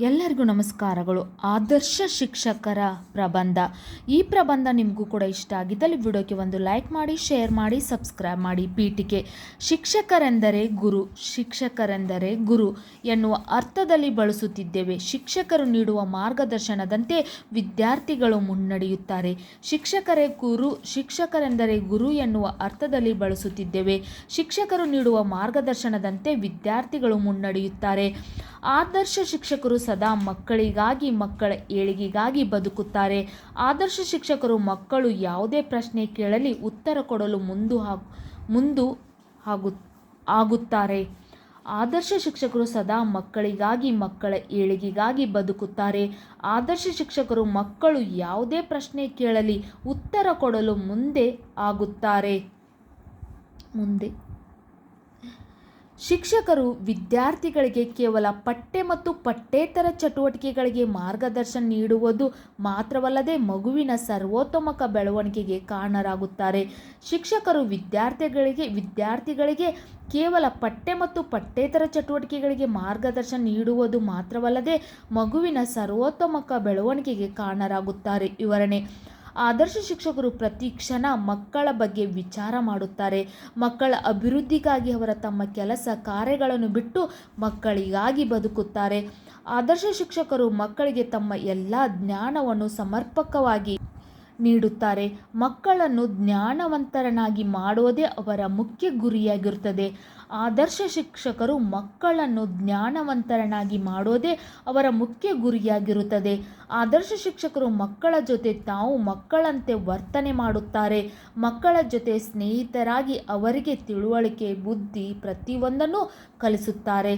ಎಲ್ಲರಿಗೂ ನಮಸ್ಕಾರಗಳು. ಆದರ್ಶ ಶಿಕ್ಷಕರ ಪ್ರಬಂಧ. ಈ ಪ್ರಬಂಧ ನಿಮಗೂ ಕೂಡ ಇಷ್ಟ ಆಗಿದ್ದಲ್ಲಿ ವಿಡಿಯೋಕ್ಕೆ ಒಂದು ಲೈಕ್ ಮಾಡಿ, ಶೇರ್ ಮಾಡಿ, ಸಬ್ಸ್ಕ್ರೈಬ್ ಮಾಡಿ. ಪೀಠಿಕೆ. ಶಿಕ್ಷಕರೆಂದರೆ ಗುರು ಶಿಕ್ಷಕರೆಂದರೆ ಗುರು ಎನ್ನುವ ಅರ್ಥದಲ್ಲಿ ಬಳಸುತ್ತಿದ್ದೇವೆ. ಶಿಕ್ಷಕರು ನೀಡುವ ಮಾರ್ಗದರ್ಶನದಂತೆ ವಿದ್ಯಾರ್ಥಿಗಳು ಮುನ್ನಡೆಯುತ್ತಾರೆ. ಶಿಕ್ಷಕರೇ ಗುರು, ಶಿಕ್ಷಕರೆಂದರೆ ಗುರು ಎನ್ನುವ ಅರ್ಥದಲ್ಲಿ ಬಳಸುತ್ತಿದ್ದೇವೆ. ಶಿಕ್ಷಕರು ನೀಡುವ ಮಾರ್ಗದರ್ಶನದಂತೆ ವಿದ್ಯಾರ್ಥಿಗಳು ಮುನ್ನಡೆಯುತ್ತಾರೆ. ಆದರ್ಶ ಶಿಕ್ಷಕರು ಸದಾ ಮಕ್ಕಳಿಗಾಗಿ, ಮಕ್ಕಳ ಏಳಿಗೆಗಾಗಿ ಬದುಕುತ್ತಾರೆ. ಆದರ್ಶ ಶಿಕ್ಷಕರು ಮಕ್ಕಳು ಯಾವುದೇ ಪ್ರಶ್ನೆ ಕೇಳಲಿ ಉತ್ತರ ಕೊಡಲು ಮುಂದು ಮುಂದು ಆಗು ಆಗುತ್ತಾರೆ. ಆದರ್ಶ ಶಿಕ್ಷಕರು ಸದಾ ಮಕ್ಕಳಿಗಾಗಿ, ಮಕ್ಕಳ ಏಳಿಗೆಗಾಗಿ ಬದುಕುತ್ತಾರೆ. ಆದರ್ಶ ಶಿಕ್ಷಕರು ಮಕ್ಕಳು ಯಾವುದೇ ಪ್ರಶ್ನೆ ಕೇಳಲಿ ಉತ್ತರ ಕೊಡಲು ಮುಂದೆ ಆಗುತ್ತಾರೆ. ಮುಂದೆ. ಶಿಕ್ಷಕರು ವಿದ್ಯಾರ್ಥಿಗಳಿಗೆ ಕೇವಲ ಪಠ್ಯ ಮತ್ತು ಪಠ್ಯೇತರ ಚಟುವಟಿಕೆಗಳಿಗೆ ಮಾರ್ಗದರ್ಶನ ನೀಡುವುದು ಮಾತ್ರವಲ್ಲದೆ ಮಗುವಿನ ಸರ್ವೋತ್ತಮಕ ಬೆಳವಣಿಗೆಗೆ ಕಾರಣರಾಗುತ್ತಾರೆ. ಶಿಕ್ಷಕರು ವಿದ್ಯಾರ್ಥಿಗಳಿಗೆ ವಿದ್ಯಾರ್ಥಿಗಳಿಗೆ ಕೇವಲ ಪಠ್ಯ ಮತ್ತು ಪಠ್ಯೇತರ ಚಟುವಟಿಕೆಗಳಿಗೆ ಮಾರ್ಗದರ್ಶನ ನೀಡುವುದು ಮಾತ್ರವಲ್ಲದೆ ಮಗುವಿನ ಸರ್ವೋತ್ತಮಕ ಬೆಳವಣಿಗೆಗೆ ಕಾರಣರಾಗುತ್ತಾರೆ. ವಿವರಣೆ ಆದರ್ಶ ಶಿಕ್ಷಕರು ಪ್ರತಿ ಕ್ಷಣ ಮಕ್ಕಳ ಬಗ್ಗೆ ವಿಚಾರ ಮಾಡುತ್ತಾರೆ. ಮಕ್ಕಳ ಅಭಿವೃದ್ಧಿಗಾಗಿ ಅವರ ತಮ್ಮ ಕೆಲಸ ಕಾರ್ಯಗಳನ್ನು ಬಿಟ್ಟು ಮಕ್ಕಳಿಗಾಗಿ ಬದುಕುತ್ತಾರೆ. ಆದರ್ಶ ಶಿಕ್ಷಕರು ಮಕ್ಕಳಿಗೆ ತಮ್ಮ ಎಲ್ಲ ಜ್ಞಾನವನ್ನು ಸಮರ್ಪಕವಾಗಿ ನೀಡುತ್ತಾರೆ. ಮಕ್ಕಳನ್ನು ಜ್ಞಾನವಂತರನ್ನಾಗಿ ಮಾಡುವುದೇ ಅವರ ಮುಖ್ಯ ಗುರಿಯಾಗಿರುತ್ತದೆ. ಆದರ್ಶ ಶಿಕ್ಷಕರು ಮಕ್ಕಳನ್ನು ಜ್ಞಾನವಂತರನ್ನಾಗಿ ಮಾಡೋದೇ ಅವರ ಮುಖ್ಯ ಗುರಿಯಾಗಿರುತ್ತದೆ. ಆದರ್ಶ ಶಿಕ್ಷಕರು ಮಕ್ಕಳ ಜೊತೆ ತಾವು ಮಕ್ಕಳಂತೆ ವರ್ತನೆ ಮಾಡುತ್ತಾರೆ. ಮಕ್ಕಳ ಜೊತೆ ಸ್ನೇಹಿತರಾಗಿ ಅವರಿಗೆ ತಿಳುವಳಿಕೆ, ಬುದ್ಧಿ ಪ್ರತಿಯೊಂದನ್ನು ಕಲಿಸುತ್ತಾರೆ.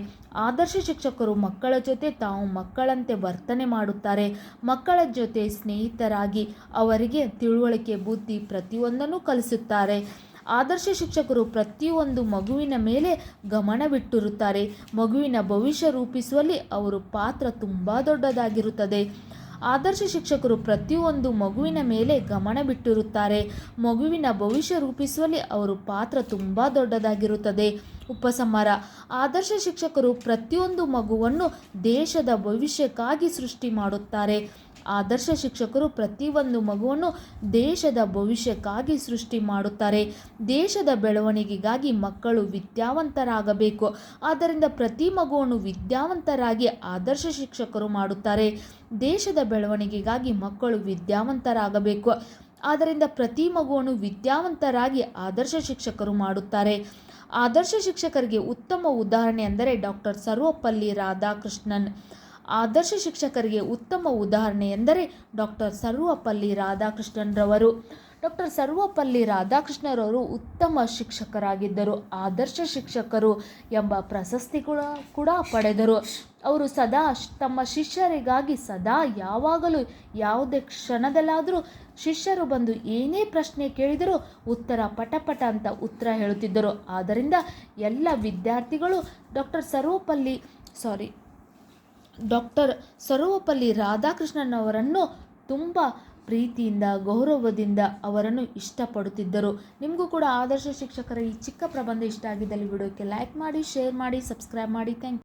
ಆದರ್ಶ ಶಿಕ್ಷಕರು ಮಕ್ಕಳ ಜೊತೆ ತಾವು ಮಕ್ಕಳಂತೆ ವರ್ತನೆ ಮಾಡುತ್ತಾರೆ. ಮಕ್ಕಳ ಜೊತೆ ಸ್ನೇಹಿತರಾಗಿ ಅವರಿಗೆ ತಿಳುವಳಿಕೆ, ಬುದ್ಧಿ ಪ್ರತಿಯೊಂದನ್ನು ಕಲಿಸುತ್ತಾರೆ. ಆದರ್ಶ ಶಿಕ್ಷಕರು ಪ್ರತಿಯೊಂದು ಮಗುವಿನ ಮೇಲೆ ಗಮನವಿಟ್ಟಿರುತ್ತಾರೆ ಮಗುವಿನ ಭವಿಷ್ಯ ರೂಪಿಸುವಲ್ಲಿ ಅವರು ಪಾತ್ರ ತುಂಬ ದೊಡ್ಡದಾಗಿರುತ್ತದೆ. ಆದರ್ಶ ಶಿಕ್ಷಕರು ಪ್ರತಿಯೊಂದು ಮಗುವಿನ ಮೇಲೆ ಗಮನ ಬಿಟ್ಟಿರುತ್ತಾರೆ. ಮಗುವಿನ ಭವಿಷ್ಯ ರೂಪಿಸುವಲ್ಲಿ ಅವರು ಪಾತ್ರ ತುಂಬ ದೊಡ್ಡದಾಗಿರುತ್ತದೆ. ಉಪಸಂಹಾರ. ಆದರ್ಶ ಶಿಕ್ಷಕರು ಪ್ರತಿಯೊಂದು ಮಗುವನ್ನು ದೇಶದ ಭವಿಷ್ಯಕ್ಕಾಗಿ ಸೃಷ್ಟಿ ಮಾಡುತ್ತಾರೆ. ಆದರ್ಶ ಶಿಕ್ಷಕರು ಪ್ರತಿಯೊಂದು ಮಗುವನ್ನು ದೇಶದ ಭವಿಷ್ಯಕ್ಕಾಗಿ ಸೃಷ್ಟಿ ಮಾಡುತ್ತಾರೆ. ದೇಶದ ಬೆಳವಣಿಗೆಗಾಗಿ ಮಕ್ಕಳು ವಿದ್ಯಾವಂತರಾಗಬೇಕು. ಆದ್ದರಿಂದ ಪ್ರತಿ ಮಗುವನ್ನು ವಿದ್ಯಾವಂತರಾಗಿ ಆದರ್ಶ ಶಿಕ್ಷಕರು ಮಾಡುತ್ತಾರೆ. ದೇಶದ ಬೆಳವಣಿಗೆಗಾಗಿ ಮಕ್ಕಳು ವಿದ್ಯಾವಂತರಾಗಬೇಕು. ಆದ್ದರಿಂದ ಪ್ರತಿ ಮಗುವನ್ನು ವಿದ್ಯಾವಂತರಾಗಿ ಆದರ್ಶ ಶಿಕ್ಷಕರು ಮಾಡುತ್ತಾರೆ. ಆದರ್ಶ ಶಿಕ್ಷಕರಿಗೆ ಉತ್ತಮ ಉದಾಹರಣೆ ಅಂದರೆ ಡಾಕ್ಟರ್ ಸರ್ವಪಲ್ಲಿ ರಾಧಾಕೃಷ್ಣನ್. ಆದರ್ಶ ಶಿಕ್ಷಕರಿಗೆ ಉತ್ತಮ ಉದಾಹರಣೆ ಎಂದರೆ ಡಾಕ್ಟರ್ ಸರ್ವಪಲ್ಲಿ ರಾಧಾಕೃಷ್ಣನ್ರವರು. ಡಾಕ್ಟರ್ ಸರ್ವಪಲ್ಲಿ ರಾಧಾಕೃಷ್ಣರವರು ಉತ್ತಮ ಶಿಕ್ಷಕರಾಗಿದ್ದರು. ಆದರ್ಶ ಶಿಕ್ಷಕರು ಎಂಬ ಪ್ರಶಸ್ತಿ ಕೂಡ ಕೂಡ ಪಡೆದರು. ಅವರು ಸದಾ ತಮ್ಮ ಶಿಷ್ಯರಿಗಾಗಿ ಸದಾ ಯಾವಾಗಲೂ ಯಾವುದೇ ಕ್ಷಣದಲ್ಲಾದರೂ ಶಿಷ್ಯರು ಬಂದು ಏನೇ ಪ್ರಶ್ನೆ ಕೇಳಿದರೂ ಉತ್ತರ ಪಟಪಟ ಅಂತ ಉತ್ತರ ಹೇಳುತ್ತಿದ್ದರು. ಆದ್ದರಿಂದ ಎಲ್ಲ ವಿದ್ಯಾರ್ಥಿಗಳು doctor Sarvepalli, sorry doctor Sarvepalli Radhakrishnan ಅವರನ್ನು ತುಂಬ ಪ್ರೀತಿಯಿಂದ, ಗೌರವದಿಂದ ಅವರನ್ನು ಇಷ್ಟಪಡುತ್ತಿದ್ದರು. ನಿಮಗೂ ಕೂಡ ಆದರ್ಶ ಶಿಕ್ಷಕರ ಈ ಚಿಕ್ಕ ಪ್ರಬಂಧ ಇಷ್ಟ ಆಗಿದ್ದಲ್ಲಿ ವಿಡಿಯೋಕ್ಕೆ ಲೈಕ್ ಮಾಡಿ ಶೇರ್ ಮಾಡಿ ಸಬ್ಸ್ಕ್ರೈಬ್ ಮಾಡಿ. ಥ್ಯಾಂಕ್